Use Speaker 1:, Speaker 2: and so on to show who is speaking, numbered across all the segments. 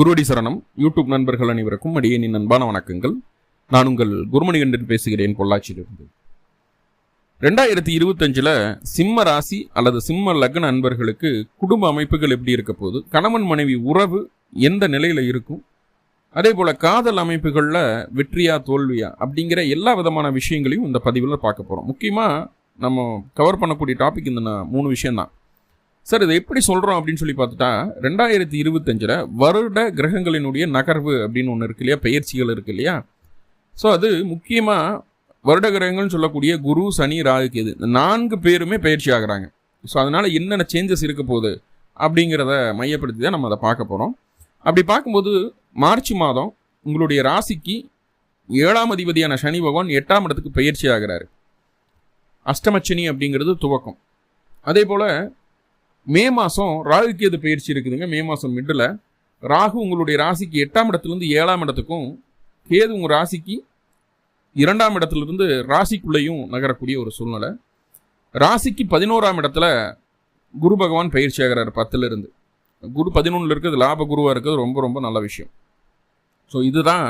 Speaker 1: குருவடி சரணம். யூடியூப் நண்பர்கள் அனைவருக்கும் அடியேனின் அன்பான வணக்கங்கள். நான் உங்கள் குருமணிகண்டன் பேசுகிறேன் பொள்ளாச்சியிலிருந்து. ரெண்டாயிரத்தி இருபத்தஞ்சில் சிம்ம ராசி அல்லது சிம்ம லக்ன அன்பர்களுக்கு குடும்ப அமைப்புகள் எப்படி இருக்க போகுது? கணவன் மனைவி உறவு எந்த நிலையில் இருக்கும்? அதே போல் காதல் அமைப்புகளில் வெற்றியா தோல்வியா அப்படிங்கிற எல்லா விதமான விஷயங்களையும் இந்த பதிவில் பார்க்க போகிறோம் முக்கியமாக நம்ம கவர் பண்ணக்கூடிய டாபிக் இந்த மூணு விஷயம்தான். சார் இதை எப்படி சொல்கிறோம் அப்படின்னு சொல்லி பார்த்துட்டா ரெண்டாயிரத்தி இருபத்தஞ்சில் வருட கிரகங்களினுடைய நகர்வு அப்படின்னு ஒன்று இருக்கு இல்லையா? பயிற்சிகள் இருக்கு இல்லையா? ஸோ அது முக்கியமாக வருட கிரகங்கள்னு சொல்லக்கூடிய குரு சனி ராகு கேது. இந்த நான்கு பேருமே பயிற்சி ஆகுறாங்க. ஸோ அதனால் என்னென்ன சேஞ்சஸ் இருக்க போகுது அப்படிங்கிறத மையப்படுத்தி தான் நம்ம அதை பார்க்க போகிறோம் அப்படி பார்க்கும்போது மார்ச் மாதம் உங்களுடைய ராசிக்கு ஏழாம் அதிபதியான சனி பகவான் எட்டாம் இடத்துக்கு பயிற்சி ஆகிறாரு. அஷ்டமச்சனி அப்படிங்கிறது துவக்கம். அதே போல் மே மாதம் ராகு கேது பயிற்சி இருக்குதுங்க. மே மாதம் மிடில் ராகு உங்களுடைய ராசிக்கு எட்டாம் இடத்துலேருந்து ஏழாம் இடத்துக்கும் கேது உங்கள் ராசிக்கு இரண்டாம் இடத்துலேருந்து ராசிக்குள்ளேயும் நகரக்கூடிய ஒரு சூழ்நிலை. ராசிக்கு பதினோராம் இடத்துல குரு பகவான் பயிற்சி ஆகிறார் பத்துலேருந்து குரு பதினொன்றில் இருக்கிறது லாப குருவாக இருக்கிறது ரொம்ப ரொம்ப நல்ல விஷயம். ஸோ இதுதான்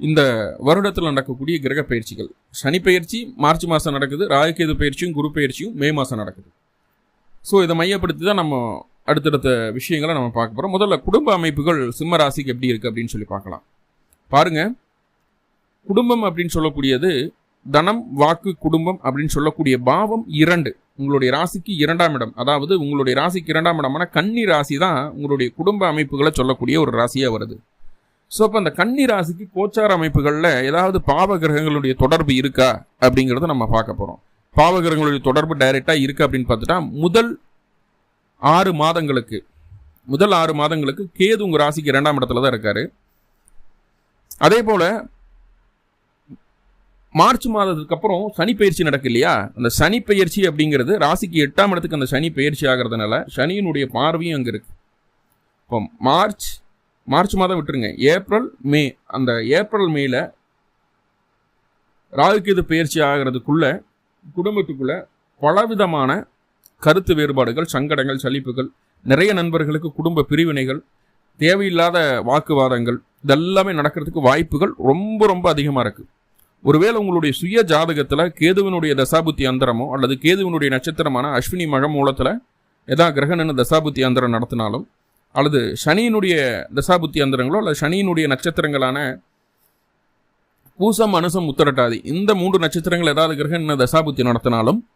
Speaker 1: இந்த வருடத்தில் நடக்கக்கூடிய கிரக பயிற்சிகள். சனி பயிற்சி மார்ச் மாதம் நடக்குது ராகுகேது பயிற்சியும் குரு பயிற்சியும் மே மாதம் நடக்குது. ஸோ இதை மையப்படுத்தி தான் நம்ம அடுத்தடுத்த விஷயங்களை நம்ம பார்க்க போகிறோம் முதல்ல குடும்ப அமைப்புகள் சிம்ம ராசிக்கு எப்படி இருக்குது அப்படின்னு சொல்லி பார்க்கலாம். பாருங்க. குடும்பம் அப்படின்னு சொல்லக்கூடியது தனம் வாக்கு குடும்பம் அப்படின்னு சொல்லக்கூடிய பாவம் இரண்டு. உங்களுடைய ராசிக்கு இரண்டாம் இடம். அதாவது உங்களுடைய ராசிக்கு இரண்டாம் இடமான கன்னி ராசி தான் உங்களுடைய குடும்ப அமைப்புகளை சொல்லக்கூடிய ஒரு ராசியாக வருது. ஸோ அப்போ அந்த கன்னி ராசிக்கு கோச்சார அமைப்புகளில் ஏதாவது பாவ கிரகங்களுடைய தொடர்பு இருக்கா அப்படிங்கிறத நம்ம பார்க்க போகிறோம் பாவகிரகங்களுடைய தொடர்பு டைரெக்டாக இருக்குது அப்படின்னு பார்த்துட்டா முதல் ஆறு மாதங்களுக்கு முதல் ஆறு மாதங்களுக்கு கேது உங்கள் ராசிக்கு இரண்டாம் இடத்துல தான் இருக்காரு. அதே போல் மார்ச் மாதத்துக்கு அப்புறம் சனி பயிற்சி நடக்கு இல்லையா? அந்த சனி பயிற்சி அப்படிங்கிறது ராசிக்கு எட்டாம் இடத்துக்கு அந்த சனி பயிற்சி ஆகிறதுனால சனியினுடைய பார்வையும் அங்கே இருக்கு. இப்போ மார்ச் மார்ச் மாதம் விட்டுருங்க. ஏப்ரல் மே அந்த ஏப்ரல் மேல ராகுகேது பயிற்சி ஆகிறதுக்குள்ள குடும்பத்துக்குள்ளே பலவிதமான கருத்து வேறுபாடுகள் சங்கடங்கள் சலிப்புகள் நிறைய நண்பர்களுக்கு குடும்ப பிரிவினைகள் தேவையில்லாத வாக்குவாதங்கள் இதெல்லாமே நடக்கிறதுக்கு வாய்ப்புகள் ரொம்ப ரொம்ப அதிகமாக இருக்குது ஒருவேளை உங்களுடைய சுய ஜாதகத்தில் கேதுவனுடைய தசாபுத்தி அந்தரமோ அல்லது கேதுவனுடைய நட்சத்திரமான அஸ்வினி மக மூலத்தில் எதா கிரகணன்னு தசாபுத்தி அந்தரம் நடத்தினாலும் அல்லது சனியினுடைய தசாபுத்தி அந்தரங்களோ அல்லது சனியினுடைய நட்சத்திரங்களான பூசம் அனுசம் உத்தரட்டாதி இந்த மூன்று நட்சத்திரங்கள் ஏதாவது கிரகண தசாபுத்தி நடத்தினாலும்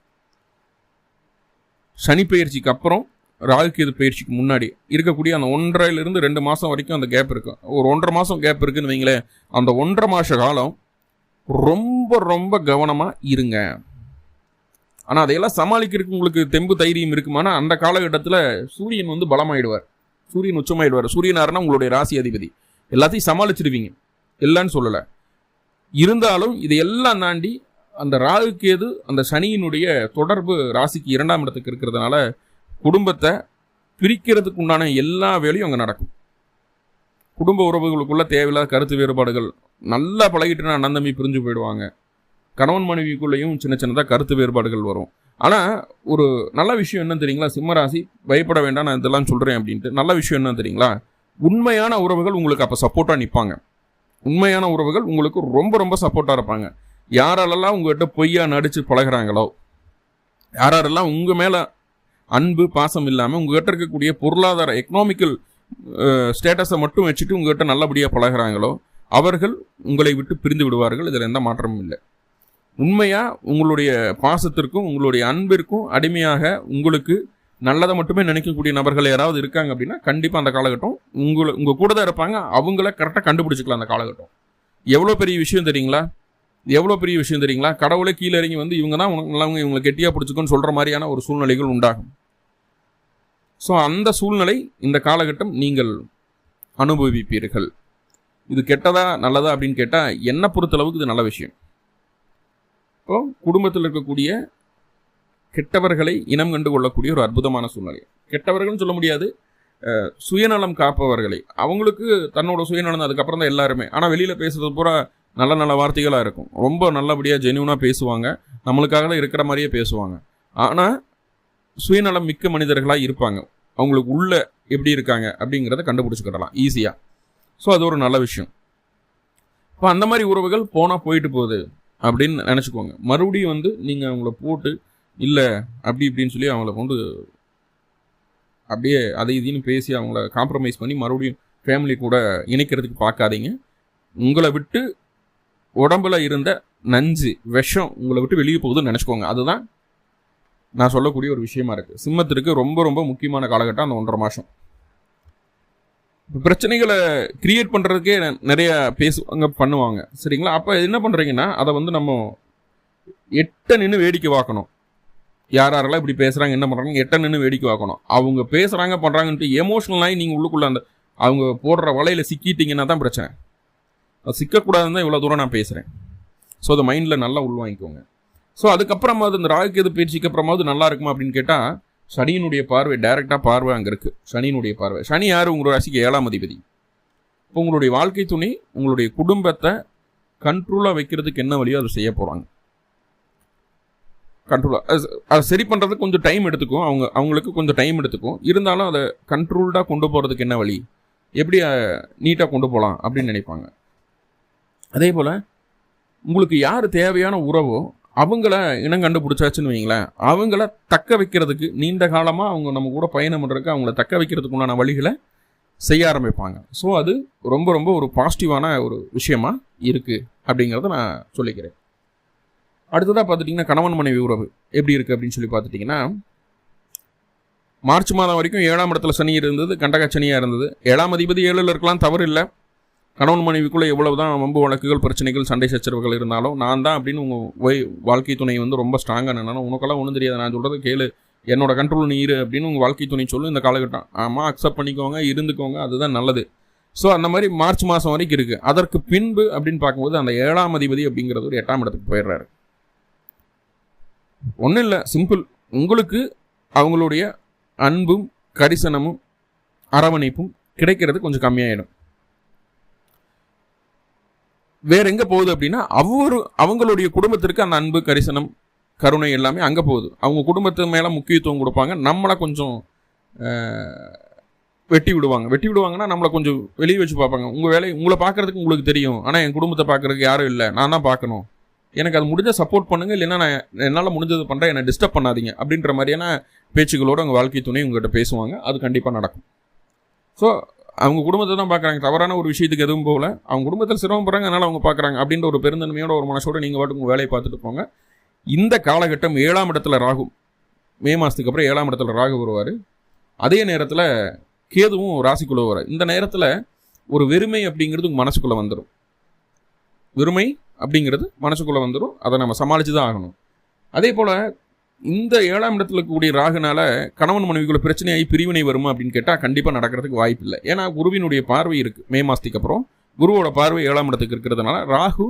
Speaker 1: சனி பயிற்சிக்கு அப்புறம் ராகுகேது பயிற்சிக்கு முன்னாடி இருக்கக்கூடிய அந்த ஒன்றரைலிருந்து ரெண்டு மாதம் வரைக்கும் அந்த கேப் இருக்கும் ஒரு ஒன்றரை மாதம் கேப் இருக்குன்னு வைங்களேன் அந்த ஒன்றரை மாத காலம் ரொம்ப ரொம்ப கவனமாக இருங்க. ஆனால் அதையெல்லாம் சமாளிக்கிறதுக்கு உங்களுக்கு தெம்பு தைரியம் இருக்குமானா அந்த காலகட்டத்தில் சூரியன் வந்து பலமாயிடுவார். சூரியன் உச்சமாயிடுவார். சூரியனாருன்னா உங்களுடைய ராசி அதிபதி. எல்லாத்தையும் சமாளிச்சிடுவீங்க இல்லைன்னு சொல்லலை. இருந்தாலும் இதையெல்லாம் தாண்டி அந்த ராகு கேது அந்த சனியினுடைய தொடர்பு ராசிக்கு இரண்டாம் இடத்துக்கு இருக்கிறதுனால குடும்பத்தை பிரிக்கிறதுக்கு உண்டான எல்லா வேலையும் அங்கே நடக்கும். குடும்ப உறவுகளுக்குள்ள தேவையில்லாத கருத்து வேறுபாடுகள் நல்லா பழகிட்டுனா அண்ணன் தம்பி பிரிஞ்சு போயிடுவாங்க. கணவன் மனைவிக்குள்ளேயும் சின்ன சின்னதாக கருத்து வேறுபாடுகள் வரும். ஆனால் ஒரு நல்ல விஷயம் என்ன தெரியுங்களா? சிம்மராசி பயப்பட வேண்டாம் நான் இதெல்லாம் சொல்கிறேன் அப்படின்ட்டு. நல்ல விஷயம் என்ன தெரியுங்களா? உண்மையான உறவுகள் உங்களுக்கு அப்போ சப்போர்ட்டாக நிற்பாங்க உண்மையான உறவுகள் உங்களுக்கு ரொம்ப ரொம்ப சப்போர்ட்டாக இருப்பாங்க. யாராலெல்லாம் உங்கள்கிட்ட பொய்யா நடித்து பழகுறாங்களோ யாரெல்லாம் உங்கள் மேலே அன்பு பாசம் இல்லாமல் உங்கள்கிட்ட இருக்கக்கூடிய பொருளாதார எக்கனாமிக்கல் ஸ்டேட்டஸை மட்டும் வச்சுட்டு உங்ககிட்ட நல்லபடியாக பழகுறாங்களோ அவர்கள் உங்களை விட்டு பிரிந்து விடுவார்கள். இதில் எந்த மாற்றமும் இல்லை. உண்மையாக உங்களுடைய பாசத்திற்கும் உங்களுடைய அன்பிற்கும் அடிமையாக உங்களுக்கு நல்லதை மட்டுமே நினைக்கக்கூடிய நபர்கள் யாராவது இருக்காங்க அப்படின்னா கண்டிப்பாக அந்த காலகட்டம் உங்களை உங்கள் கூட தான் இருப்பாங்க. அவங்கள கரெக்டாக கண்டுபிடிச்சிக்கலாம் அந்த காலகட்டம். எவ்வளோ பெரிய விஷயம் தெரியுங்களா? எவ்வளோ பெரிய விஷயம் தெரியுங்களா? கடவுளே கீழே இறங்கி வந்து இவங்க தான் உனக்கு நல்லவங்க இவங்களை கெட்டியாக பிடிச்சிக்கோன்னு சொல்கிற மாதிரியான ஒரு சூழ்நிலைகள் உண்டாகும். ஸோ அந்த சூழ்நிலை இந்த காலகட்டம் நீங்கள் அனுபவிப்பீர்கள். இது கெட்டதா நல்லதா அப்படின்னு கேட்டால் என்னை பொறுத்தளவுக்கு இது நல்ல விஷயம். இப்போ குடும்பத்தில் இருக்கக்கூடிய கெட்டவர்களை இனம் கண்டு கொள்ளக்கூடிய ஒரு அற்புதமான சூழ்நிலை. கெட்டவர்கள்னு சொல்ல முடியாது சுயநலம் காப்பவர்களை. அவங்களுக்கு தன்னோட சுயநலம் தான் அதுக்கப்புறம் தான் எல்லாருமே. ஆனால் வெளியில் பேசுறது பூரா நல்ல நல்ல வார்த்தைகளாக இருக்கும். ரொம்ப நல்லபடியாக ஜென்யூனாக பேசுவாங்க. நம்மளுக்காக தான் இருக்கிற மாதிரியே பேசுவாங்க. ஆனால் சுயநலம் மிக்க மனிதர்களாக இருப்பாங்க. அவங்களுக்கு உள்ள எப்படி இருக்காங்க அப்படிங்கிறத கண்டுபிடிச்சிக்கிடலாம் ஈஸியாக ஸோ அது ஒரு நல்ல விஷயம். இப்போ அந்த மாதிரி உறவுகள் போனால் போயிட்டு போகுது அப்படின்னு நினச்சிக்கோங்க. மறுபடியும் வந்து நீங்கள் அவங்கள போட்டு இல்லை அப்படி இப்படின்னு சொல்லி அவங்கள கொண்டு அப்படியே அதை இதுன்னு பேசி அவங்கள காம்ப்ரமைஸ் பண்ணி மறுபடியும் ஃபேமிலி கூட இணைக்கிறதுக்கு பார்க்காதீங்க. உங்களை விட்டு உடம்புல இருந்த நஞ்சு விஷம் உங்களை விட்டு வெளியே போகுதுன்னு நினச்சிக்கோங்க. அதுதான் நான் சொல்லக்கூடிய ஒரு விஷயமா இருக்குது சிம்மத்திற்கு ரொம்ப ரொம்ப முக்கியமான காலகட்டம் அந்த ஒன்றரை மாதம் பிரச்சனைகளை கிரியேட் பண்ணுறதுக்கே நிறைய பேசுவாங்க பண்ணுவாங்க. சரிங்களா? அப்போ என்ன பண்ணுறீங்கன்னா அதை வந்து நம்ம எட்ட நின்று வேடிக்கை பார்க்கணும். யார் யாரெல்லாம் இப்படி பேசுகிறாங்க என்ன பண்ணுறாங்க எட்ட நின்று வேடிக்கை பார்க்கணும். அவங்க பேசுகிறாங்க பண்ணுறாங்கன்ட்டு எமோஷனலாகி நீங்கள் உள்ளுக்குள்ளே அந்த அவங்க போடுற வலையில் சிக்கிட்டீங்கன்னா தான் பிரச்சனை. அது சிக்கக்கூடாதுன்னு தான் இவ்வளோ தூரம் நான் பேசுகிறேன் ஸோ அதை மைண்டில் நல்லா உள்வாங்கிக்கோங்க ஸோ அதுக்கப்புறமாவது இந்த ராகுகேது பயிற்சிக்கு அப்புறமாவது நல்லா இருக்குமா அப்படின்னு கேட்டால் சனியினுடைய பார்வை டைரெக்டாக பார்வை அங்கே இருக்குது சனியினுடைய பார்வை. சனி யார்? உங்களோட ராசிக்கு ஏழாம் அதிபதி. இப்போ உங்களுடைய வாழ்க்கை துணை உங்களுடைய குடும்பத்தை கண்ட்ரோலாக வைக்கிறதுக்கு என்ன வழியோ அதை செய்ய போகிறாங்க கண்ட்ரோலாக அதை சரி பண்ணுறதுக்கு கொஞ்சம் டைம் எடுத்துக்கும். அவங்க அவங்களுக்கு கொஞ்சம் டைம் எடுத்துக்கும். இருந்தாலும் அதை கண்ட்ரோல்டாக கொண்டு போகிறதுக்கு என்ன வழி? எப்படி நீட்டாக கொண்டு போகலாம் அப்படின்னு நினைப்பாங்க. அதே போல் உங்களுக்கு யார் தேவையான உறவோ அவங்கள இனம் கண்டுபிடிச்சாச்சுன்னு வைங்களேன் அவங்கள தக்க வைக்கிறதுக்கு நீண்ட காலமாக அவங்க நம்ம கூட பயணம் பண்ணுறதுக்கு அவங்கள தக்க வைக்கிறதுக்கு உண்டான வழிகளை செய்ய ஆரம்பிப்பாங்க. ஸோ அது ரொம்ப ரொம்ப ஒரு பாசிட்டிவான ஒரு விஷயமா இருக்குது அப்படிங்கிறத நான் சொல்லிக்கிறேன். அடுத்ததாக பார்த்துட்டிங்கன்னா கணவன் மனைவி உறவு. எப்படி இருக்குது அப்படின்னு சொல்லி பார்த்துட்டிங்கன்னா மார்ச் மாதம் வரைக்கும் ஏழாம் இடத்துல சனி இருந்தது கண்டக சனியாக இருந்தது. ஏழாம் அதிபதி ஏழில் இருக்கலாம் தவறு இல்லை. கணவன் மனைவிக்குள்ளே எவ்வளவு தான் வம்பு வழக்குகள் பிரச்சனைகள் சண்டை சச்சரவுகள் இருந்தாலும் நான் தான் அப்படின்னு உங்கள் ஒய் வாழ்க்கை துணை வந்து ரொம்ப ஸ்ட்ராங்காக நின்னாலும் உனக்கெல்லாம் ஒன்றும் தெரியாது. நான் சொல்கிறது கேளு. என்னோட கண்ட்ரோல் நீர் அப்படின்னு உங்கள் வாழ்க்கை துணை சொல்லு இந்த காலகட்டம். ஆமாம் அக்செப்ட் பண்ணிக்கோங்க இருந்துக்கோங்க அதுதான் நல்லது. ஸோ அந்த மாதிரி மார்ச் மாதம் வரைக்கும் இருக்குது அதற்கு பின்பு அப்படின்னு பார்க்கும்போது அந்த ஏழாம் அதிபதி அப்படிங்கிறது ஒரு எட்டாம் இடத்துக்கு போயிடுறாரு. ஒன்றும் இல்லை சிம்பிள் உங்களுக்கு அவங்களுடைய அன்பும் கரிசனமும் அரவணைப்பும் கிடைக்கிறது கொஞ்சம் கம்மியாயிடும். வேற எங்கே போகுது அப்படின்னா அவ்வொரு அவங்களுடைய குடும்பத்திற்கு அந்த அன்பு கரிசனம் கருணை எல்லாமே அங்கே போகுது. அவங்க குடும்பத்து மேலே முக்கியத்துவம் கொடுப்பாங்க நம்மளை கொஞ்சம் வெட்டி விடுவாங்க. வெட்டி விடுவாங்கன்னா நம்மளை கொஞ்சம் வெளியே வச்சு பார்ப்பாங்க. உங்கள் வேலை உங்களை பார்க்குறதுக்கு உங்களுக்கு தெரியும். ஆனால் என் குடும்பத்தை பார்க்குறதுக்கு யாரும் இல்லை. நான் தான் பார்க்கணும். எனக்கு அது முடிஞ்ச சப்போர்ட் பண்ணுங்க இல்லைன்னா நான் என்னால் முடிஞ்சது பண்ணுறேன் என்னை டிஸ்டர்ப் பண்ணாதீங்க அப்படின்ற மாதிரியான பேச்சுகளோடு உங்கள் வாழ்க்கை துணை உங்கள்கிட்ட பேசுவாங்க. அது கண்டிப்பாக நடக்கும். ஸோ அவங்க குடும்பத்தை தான் பார்க்குறாங்க தவறான ஒரு விஷயத்துக்கு எதுவும் போகல. அவங்க குடும்பத்தில் சிரமப்படுறாங்க அதனால் அவங்க பார்க்குறாங்க அப்படின்ற ஒரு பெருந்தன்மையோட ஒரு மனசோட நீங்கள் பாட்டுக்கு உங்கள் வேலையை பார்த்துட்டு போங்க. இந்த காலகட்டம் ஏழாம் இடத்துல ராகு மே மாதத்துக்கு அப்புறம் ஏழாம் இடத்துல ராகு வருவார். அதே நேரத்தில் கேதுவும் ராசிக்குள்ளே வருவார். இந்த நேரத்தில் ஒரு வெறுமை அப்படிங்கிறது உங்கள் மனசுக்குள்ளே வந்துடும் வெறுமை அப்படிங்கிறது மனசுக்குள்ளே வந்துடும் அதை நம்ம சமாளித்து தான் ஆகணும். அதே போல் இந்த ஏழாம் இடத்துல கூடிய ராகுனால கணவன் மனைவிக்குள்ள பிரச்சனையாகி பிரிவினை வருமா அப்படின்னு கேட்டால் கண்டிப்பாக நடக்கிறதுக்கு வாய்ப்பு இல்லை. ஏன்னா குருவினுடைய பார்வை இருக்குது மே மாதத்துக்கு அப்புறம் குருவோட பார்வை ஏழாம் இடத்துக்கு இருக்கிறதுனால ராகு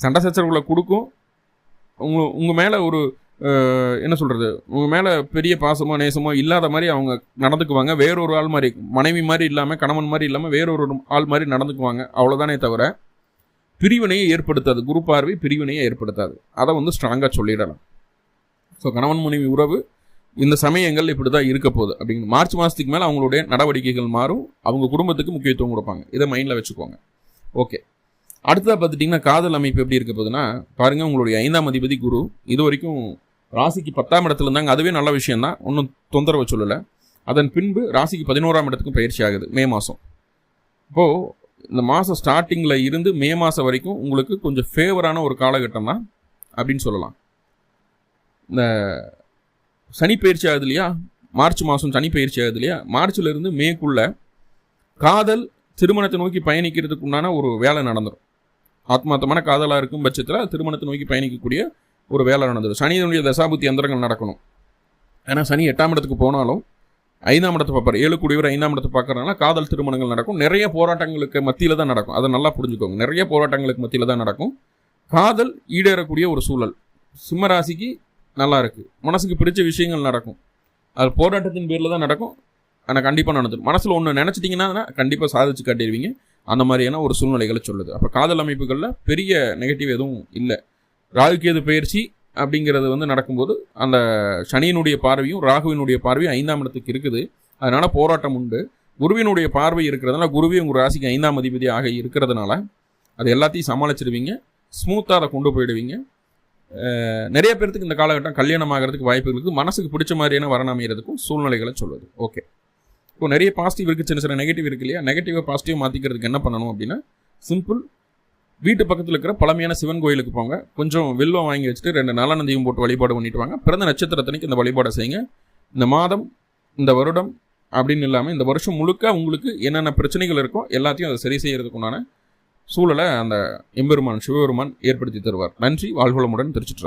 Speaker 1: சண்டை சச்சரவுகளை கொடுக்கும். உங்க உங்கள் மேலே ஒரு என்ன சொல்கிறது உங்கள் மேலே பெரிய பாசமோ நேசமோ இல்லாத மாதிரி அவங்க நடந்துக்குவாங்க. வேறொரு ஆள் மாதிரி மனைவி மாதிரி இல்லாமல் கணவன் மாதிரி இல்லாமல் வேறொரு ஆள் மாதிரி நடந்துக்குவாங்க. அவ்வளோதானே தவிர பிரிவினையை ஏற்படுத்தாது. குரு பார்வை பிரிவினையை ஏற்படுத்தாது. அதை வந்து ஸ்ட்ராங்காக சொல்லிடலாம். ஸோ கணவன் மனைவி உறவு இந்த சமயங்கள் இப்படி தான் இருக்க போகுது. அப்படிங்கிற மார்ச் மாதத்துக்கு மேலே அவங்களுடைய நடவடிக்கைகள் மாறும். அவங்க குடும்பத்துக்கு முக்கியத்துவம் கொடுப்பாங்க. இதை மைண்டில் வச்சுக்கோங்க. ஓகே அடுத்ததாக பார்த்துட்டிங்கன்னா காதல் அமைப்பு எப்படி இருக்க போகுதுன்னா பாருங்கள் உங்களுடைய ஐந்தாம் அதிபதி குரு இது வரைக்கும் ராசிக்கு பத்தாம் இடத்துல இருந்தாங்க. அதுவே நல்ல விஷயம் தான் ஒன்றும் தொந்தரவு சொல்லலை. அதன் பின்பு ராசிக்கு பதினோராம் இடத்துக்கும் பயிற்சி ஆகுது. மே மாதம் இப்போது இந்த மாதம் ஸ்டார்டிங்கில் இருந்து மே மாதம் வரைக்கும் உங்களுக்கு கொஞ்சம் ஃபேவரான ஒரு காலகட்டம் தான் அப்படின்னு சொல்லலாம். இந்த சனி பயிற்சி ஆகுது இல்லையா? மார்ச் மாதம் சனி பயிற்சி ஆகுது இல்லையா? மார்ச்லேருந்து மேக்குள்ள காதல் திருமணத்தை நோக்கி பயணிக்கிறதுக்கு உண்டான ஒரு வேலை நடந்துடும் ஆத்மார்த்தமான காதலாக இருக்கும் பட்சத்தில் திருமணத்தை நோக்கி பயணிக்கக்கூடிய ஒரு வேலை நடந்துடும் சனியினுடைய தசாபுத்தி எந்திரங்கள் நடக்கணும். ஏன்னா சனி எட்டாம் இடத்துக்கு போனாலும் ஐந்தாம் இடத்தை பார்ப்பார். ஏழு குடிவர் ஐந்தாம் இடத்தை பார்க்குறதுனால காதல் திருமணங்கள் நடக்கும். நிறைய போராட்டங்களுக்கு மத்தியில் தான் நடக்கும். அதை நல்லா புரிஞ்சுக்கோங்க. நிறைய போராட்டங்களுக்கு மத்தியில் தான் நடக்கும். காதல் ஈடேறக்கூடிய ஒரு சூழல். சிம்மராசிக்கு நல்லா இருக்குது மனசுக்கு பிடிச்ச விஷயங்கள் நடக்கும். அது போராட்டத்தின் பேரில் தான் நடக்கும். ஆனால் கண்டிப்பாக நடந்துடும் மனசில் ஒன்று நினச்சிட்டிங்கன்னா கண்டிப்பாக சாதிச்சு காட்டிடுவீங்க. அந்த மாதிரியான ஒரு சூழ்நிலைகளை சொல்லுது. அப்போ காதல் அமைப்புகளில் பெரிய நெகட்டிவ் எதுவும் இல்லை. ராகுகேது பயிற்சி அப்படிங்கிறது வந்து நடக்கும்போது அந்த சனியினுடைய பார்வையும் ராகுவினுடைய பார்வையும் ஐந்தாம் இடத்துக்கு இருக்குது. அதனால் போராட்டம் உண்டு. குருவினுடைய பார்வை இருக்கிறதுனால குருவே உங்கள் ராசிக்கு ஐந்தாம் அதிபதி ஆக இருக்கிறதுனால அது எல்லாத்தையும் சமாளிச்சிடுவீங்க ஸ்மூத்தாக அதை கொண்டு போயிடுவீங்க. நிறைய பேர்த்துக்கு இந்த காலகட்டம் கல்யாணம் ஆகிறதுக்கு வாய்ப்புகள் இருக்குது. மனசுக்கு பிடிச்ச மாதிரியான வரணம் அமைகிறதுக்கும் சூழ்நிலைகளை சொல்லுது. ஓகே. இப்போ நிறைய பாசிட்டிவ் இருக்குது சின்ன சின்ன நெகட்டிவ் இருக்கு இல்லையா? நெகட்டிவாக பாசிட்டிவ் மாற்றிக்கிறதுக்கு என்ன பண்ணணும் அப்படின்னா சிம்பிள் வீட்டு பக்கத்தில் இருக்கிற பழமையான சிவன் கோயிலுக்கு போங்க. கொஞ்சம் வெல்லம் வாங்கி வச்சுட்டு ரெண்டு நலநந்தியும் போட்டு வழிபாடு பண்ணிட்டு வாங்க. பிறந்த நட்சத்திரத்தனைக்கு இந்த வழிபாடை செய்யுங்க. இந்த மாதம் இந்த வருடம் அப்படின்னு இல்லாமல் இந்த வருஷம் முழுக்க உங்களுக்கு என்னென்ன பிரச்சனைகள் இருக்கோ எல்லாத்தையும் அதை சரி செய்கிறதுக்குண்டான சூழலை அந்த எம்பெருமான் சிவபெருமான் ஏற்படுத்தி தருவார். நன்றி வாழ்வளமுடன் திருச்சிட்டு